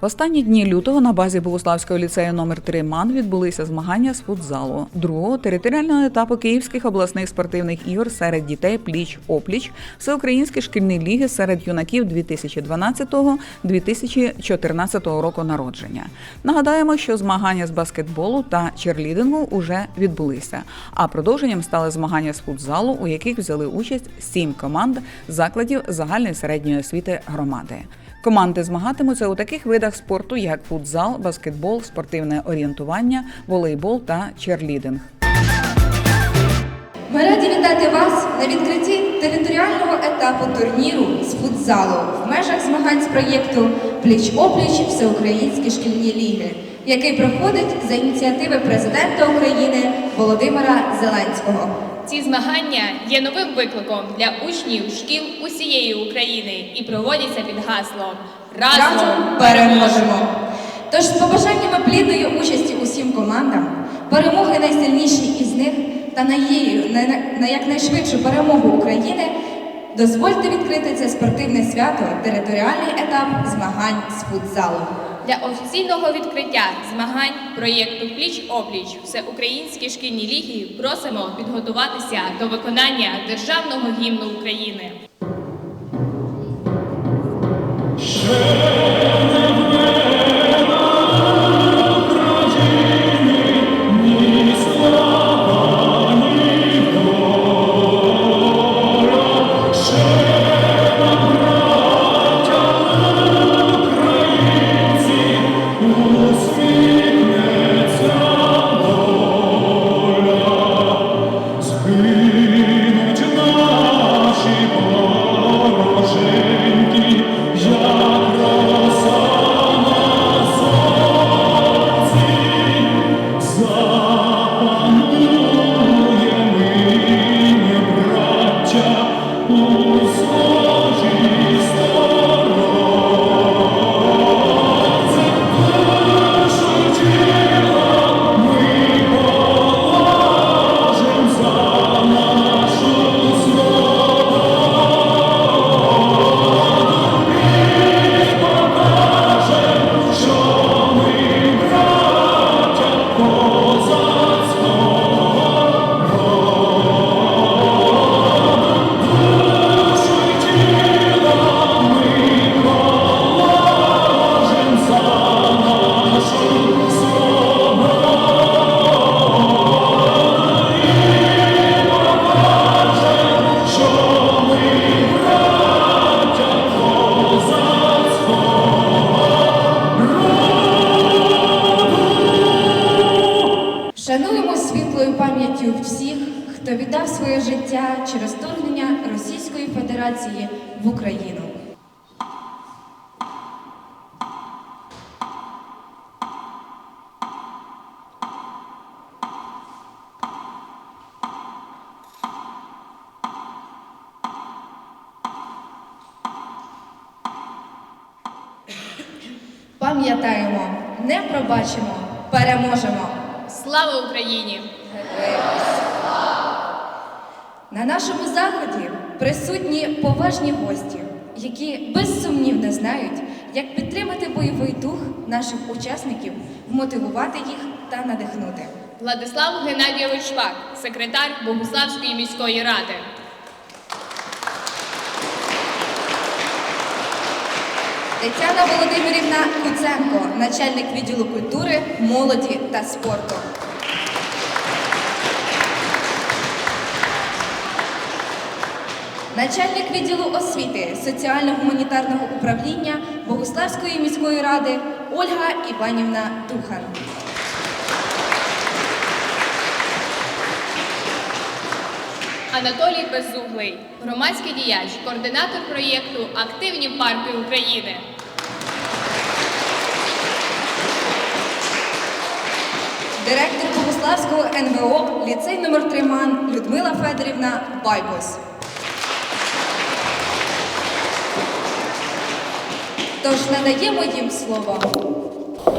В останні дні лютого на базі Богославського ліцею номер 3 МАН відбулися змагання з футзалу другого територіального етапу Київських обласних спортивних ігор серед дітей пліч опліч Всеукраїнські шкільні ліги серед юнаків 2012-2014 року народження. Нагадаємо, що змагання з баскетболу та черлідингу уже відбулися. А продовженням стали змагання з футзалу, у яких взяли участь сім команд закладів загальної середньої освіти громади. Команди змагатимуться у таких видах спорту, як футзал, баскетбол, спортивне орієнтування, волейбол та черлідинг. Ми раді вітати вас на відкритті територіального етапу турніру з футзалу в межах змагань з проєкту Пліч-опліч Всеукраїнські шкільні ліги, який проходить за ініціативи президента України Володимира Зеленського. Ці змагання є новим викликом для учнів шкіл усієї України і проводяться під гаслом Разом переможемо! Тож з побажаннями плідної участі усім командам, перемоги найсильнішій із них та надією на, на якнайшвидшу перемогу України, дозвольте відкрити це спортивне свято територіальний етап змагань з футзалу. Для офіційного відкриття змагань проєкту Пліч опліч Всеукраїнські шкільні ліги просимо підготуватися до виконання державного гімну України. Пам'яттю всіх, хто віддав своє життя через вторгнення Російської Федерації в Україну. Пам'ятаємо, не пробачимо, переможемо. Слава Україні! На нашому заході присутні поважні гості, які безсумнівно знають, як підтримати бойовий дух наших учасників, вмотивувати їх та надихнути. Владислав Геннадійович Швак, секретар Богуславської міської ради. Тетяна Володимирівна Куценко, начальник відділу культури, молоді та спорту. Начальник відділу освіти соціально-гуманітарного управління Богуславської міської ради Ольга Іванівна Тухан. Анатолій Безуглий, громадський діяч, координатор проєкту Активні парки України. Директор Богуславського НВО, ліцей номер 3 МАН Людмила Федорівна Байбос. Тож надаємо їм слово.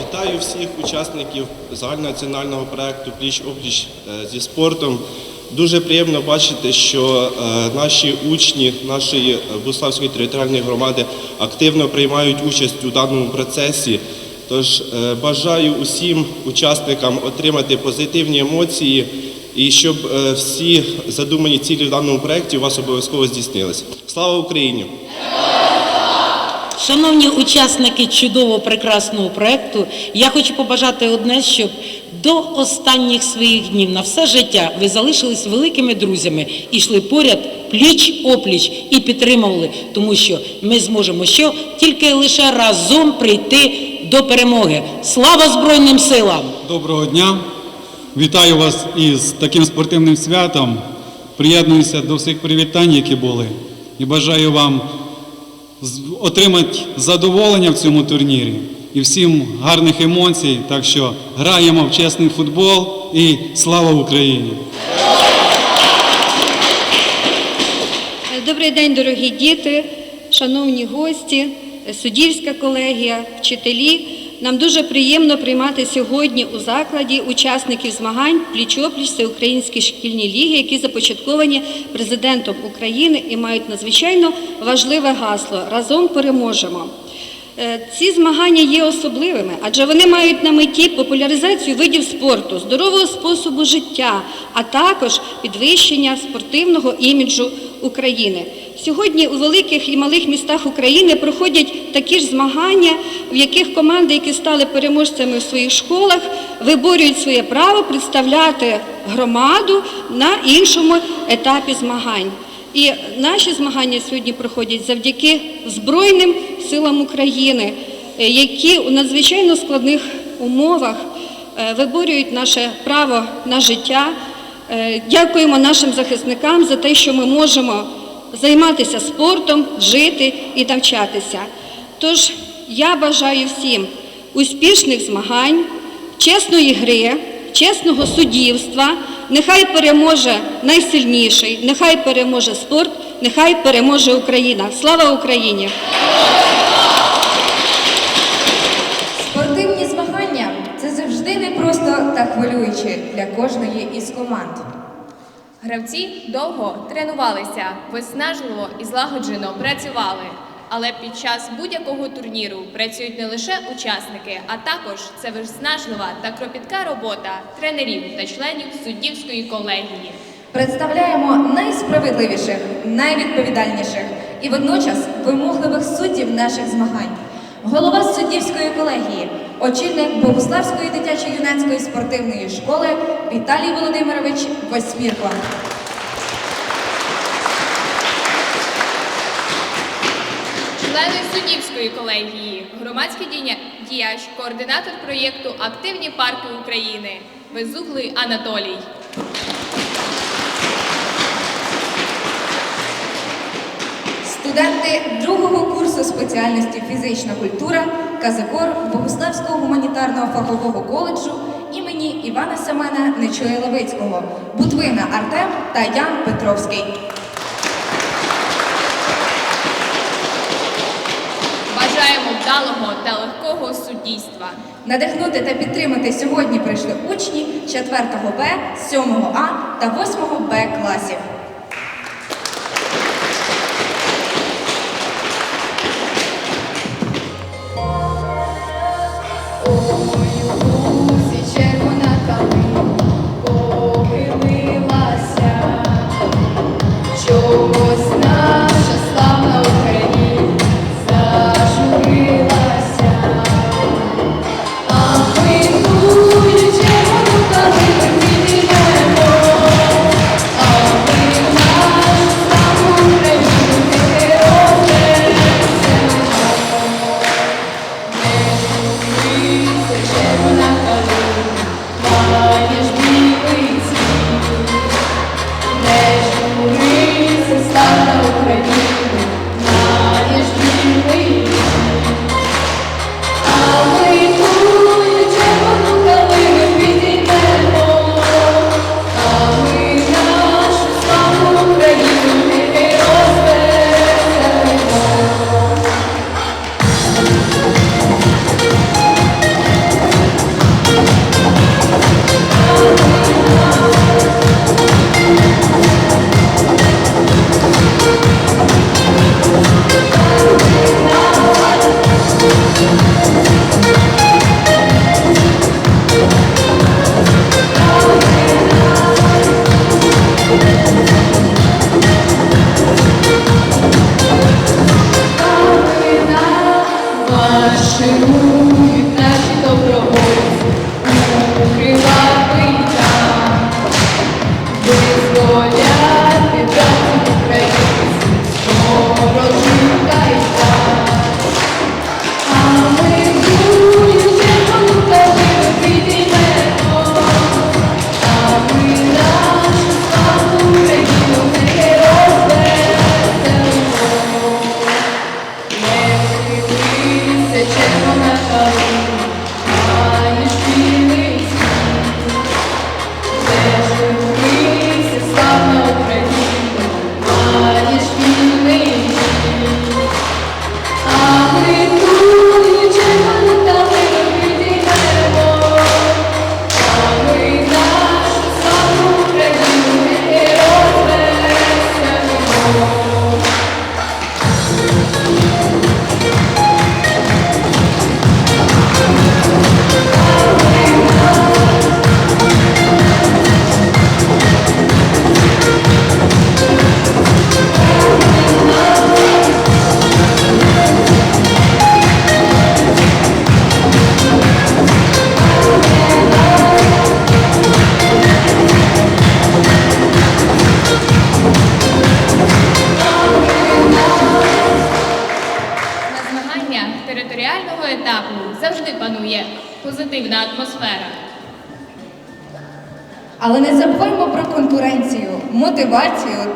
Вітаю всіх учасників загальнонаціонального проекту Пліч опліч е, зі спортом. Дуже приємно бачити, що е, наші учні нашої е, Буславської територіальної громади активно приймають участь у даному процесі. Тож бажаю усім учасникам отримати позитивні емоції і щоб всі задумані цілі в даному проєкті у вас обов'язково здійснилися. Слава Україні! Шановні учасники чудового прекрасного проекту, я хочу побажати одне, щоб до останніх своїх днів на все життя ви залишились великими друзями і йшли поряд пліч опліч і підтримували, тому що ми зможемо що тільки лише разом прийти до перемоги. Слава Збройним силам! Доброго дня! Вітаю вас із таким спортивним святом. Приєднуюся до всіх привітань, які були, і бажаю вам отримати задоволення в цьому турнірі і всім гарних емоцій. Так що граємо в чесний футбол і слава Україні! Добрий день, дорогі діти, шановні гості, суддівська колегія, вчителі. Нам дуже приємно приймати сьогодні у закладі учасників змагань пліч-опліч Всеукраїнські шкільні ліги, які започатковані президентом України і мають надзвичайно важливе гасло Разом переможемо. Е, Ці змагання є особливими, адже вони мають на меті популяризацію видів спорту, здорового способу життя, а також підвищення спортивного іміджу України. Сьогодні у великих і малих містах України проходять такі ж змагання, в яких команди, які стали переможцями в своїх школах, виборюють своє право представляти громаду на іншому етапі змагань. І наші змагання сьогодні проходять завдяки Збройним силам України, е, які у надзвичайно складних умовах е, виборюють наше право на життя. Е, Дякуємо нашим захисникам за те, що ми можемо займатися спортом, жити і навчатися. Тож я бажаю всім успішних змагань, чесної гри, чесного суддівства. Нехай переможе найсильніший, нехай переможе спорт, нехай переможе Україна. Слава Україні! Спортивні змагання це завжди непросто та хвилююче для кожної із команд. Гравці довго тренувалися, виснажливо і злагоджено працювали. Але під час будь-якого турніру працюють не лише учасники, а також це виснажлива та кропітка робота тренерів та членів суддівської колегії. Представляємо найсправедливіших, найвідповідальніших і водночас вимогливих суддів наших змагань. Голова суддівської колегії, очільник Богуславської дитячо-юнацької спортивної школи Віталій Володимирович Восьмірко. Члени суддівської колегії, громадський дія- діяч, координатор проєкту Активні парки України Безуглий Анатолій. Студенти другого курсу спеціальності фізична культура Казакор Богуславського гуманітарного фахового коледжу імені Івана Семена Нечуя Левицького, Бутвина Артем та Ян Петровський. Бажаємо вдалого та легкого суддійства. Надихнути та підтримати сьогодні прийшли учні 4 Б, 7 А та 8 Б класів.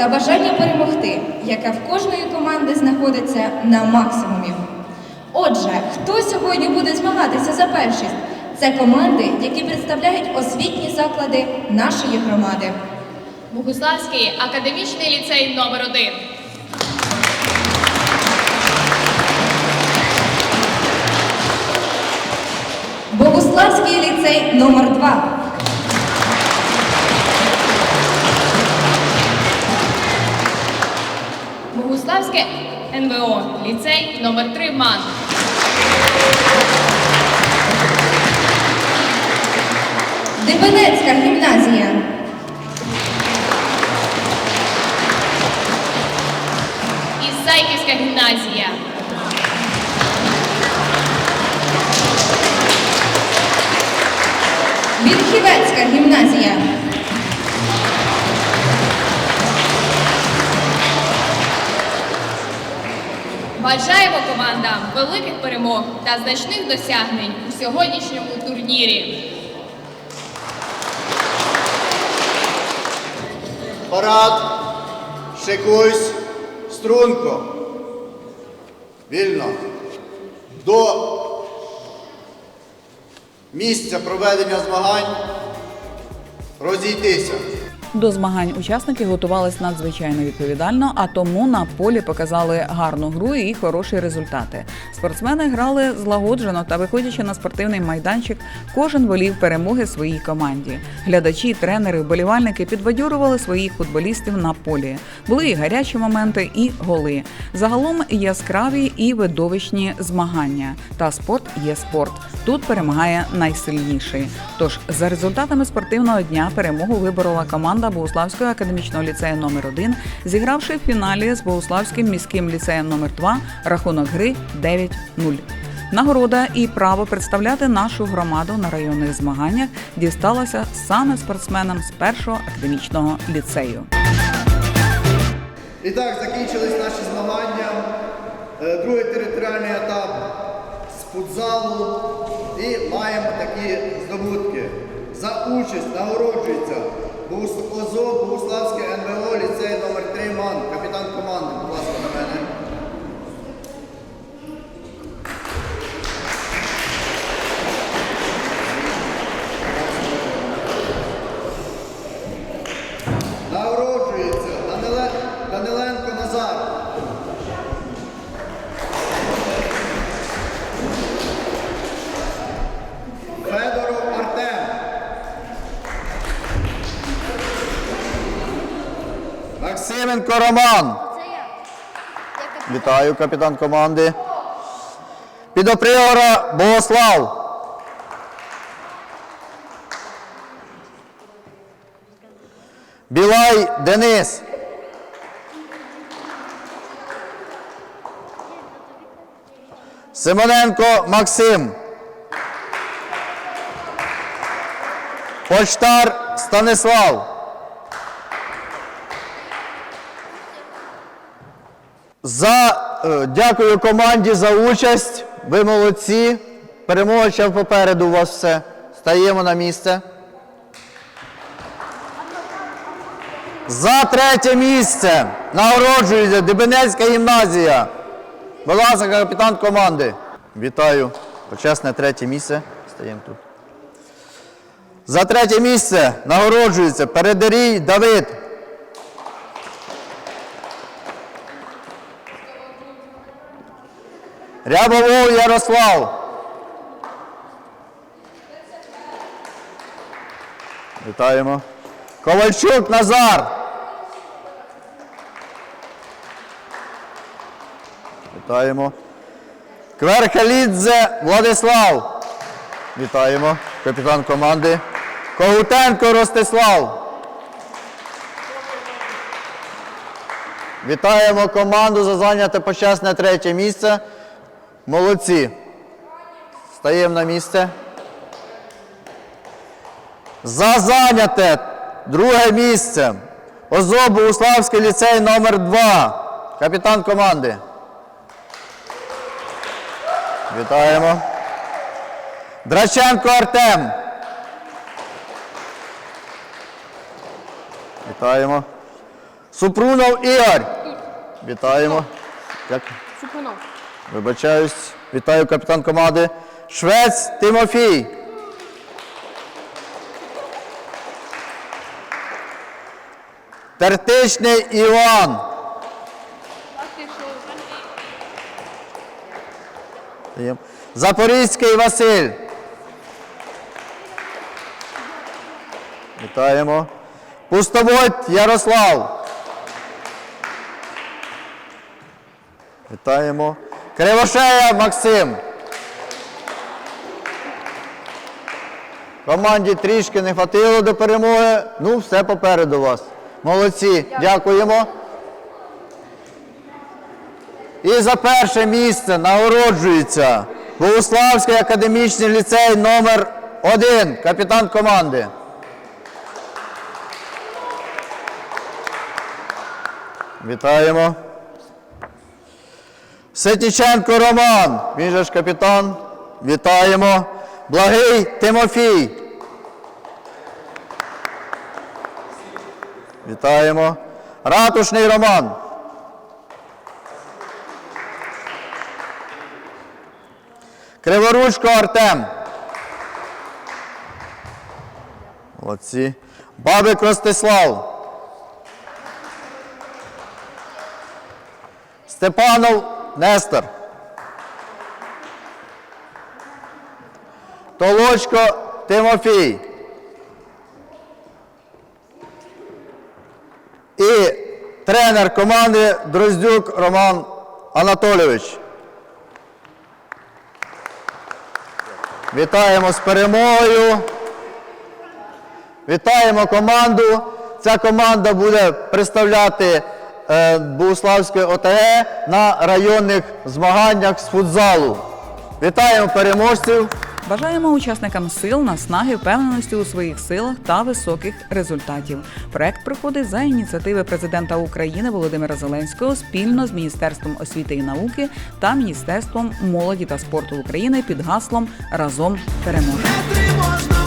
Та бажання перемогти, яке в кожної команди знаходиться на максимумі. Отже, хто сьогодні буде змагатися за першість? Це команди, які представляють освітні заклади нашої громади. Богуславський академічний ліцей номер 1 Богуславський ліцей номер 2 Богуславське НВО, ліцей номер 3 МАН. Дебенецька гімназія. Ісайківська гімназія. Вільхівецька гімназія. Бажаємо командам великих перемог та значних досягнень у сьогоднішньому турнірі. Парад, шикуйсь, струнко. Вільно. До місця проведення змагань розійтися. До змагань учасники готувались надзвичайно відповідально, а тому на полі показали гарну гру і хороші результати. Спортсмени грали злагоджено та, виходячи на спортивний майданчик, кожен волів перемоги своїй команді. Глядачі, тренери, вболівальники підбадьорували своїх футболістів на полі. Були і гарячі моменти, і голи. Загалом яскраві і видовищні змагання. Та спорт є спорт. Тут перемагає найсильніший. Тож за результатами спортивного дня перемогу виборола команда Богуславського академічного ліцею номер 1 зігравши в фіналі з Богуславським міським ліцеєм номер 2 рахунок гри 9-0. Нагорода і право представляти нашу громаду на районних змаганнях дісталося саме спортсменам з першого академічного ліцею. І так, закінчились наші змагання. Е, Другий територіальний етап з. І маємо такі здобутки. За участь нагороджується ОЗО Богуславське НВО ліцей номер 3 МАН, капітан команди, Максименко Роман. Вітаю, капітан команди. Підоприора Богослав. Білай Денис. Симоненко Максим. Почтар Станислав. За е, дякую команді за участь. Ви молодці. Перемога ще попереду у вас все. Стаємо на місце. За третє місце нагороджується Дебенецька гімназія. Будь ласка, капітан команди. Вітаю. Почесне третє місце. Стаємо тут. За третє місце нагороджується Передерій Давид. Рябовов Ярослав. Вітаємо. Ковальчук Назар. Вітаємо. Кверхалідзе Владислав. Вітаємо. Капітан команди. Когутенко Ростислав. Вітаємо команду за зайняте почесне третє місце. Молодці. Стаємо на місце. За зайняте друге місце. Озо Богуславський ліцей номер 2 Капітан команди. Вітаємо. Драченко Артем. Вітаємо. Супрунов Ігор. Вітаємо. Дякую. Супрунов. Вибачаюсь. Вітаю капітан команди. Швець Тимофій. Тертичний Іван. Запорізький Василь. Вітаємо. Пустоводь Ярослав. Вітаємо. Кривошея Максим. Команді трішки не хватило до перемоги. Ну, все попереду вас. Молодці. Дякуємо. І за перше місце нагороджується Богуславський академічний ліцей номер 1 капітан команди. Вітаємо. Сетіченко Роман, він же ж капітан. Вітаємо. Благий Тимофій. Вітаємо. Ратушний Роман. Криворучко Артем. Молодці. Бабик Ростислав. Степанов Нестор. Толочко Тимофій. І тренер команди Дроздюк Роман Анатолійович. Вітаємо з перемогою. Вітаємо команду. Ця команда буде представляти е, Богуславське ОТГ на районних змаганнях з футзалу. Вітаємо переможців. Бажаємо учасникам сил наснаги, впевненості у своїх силах та високих результатів. Проект проходить за ініціативи президента України Володимира Зеленського спільно з Міністерством освіти і науки та Міністерством молоді та спорту України під гаслом Разом переможемо.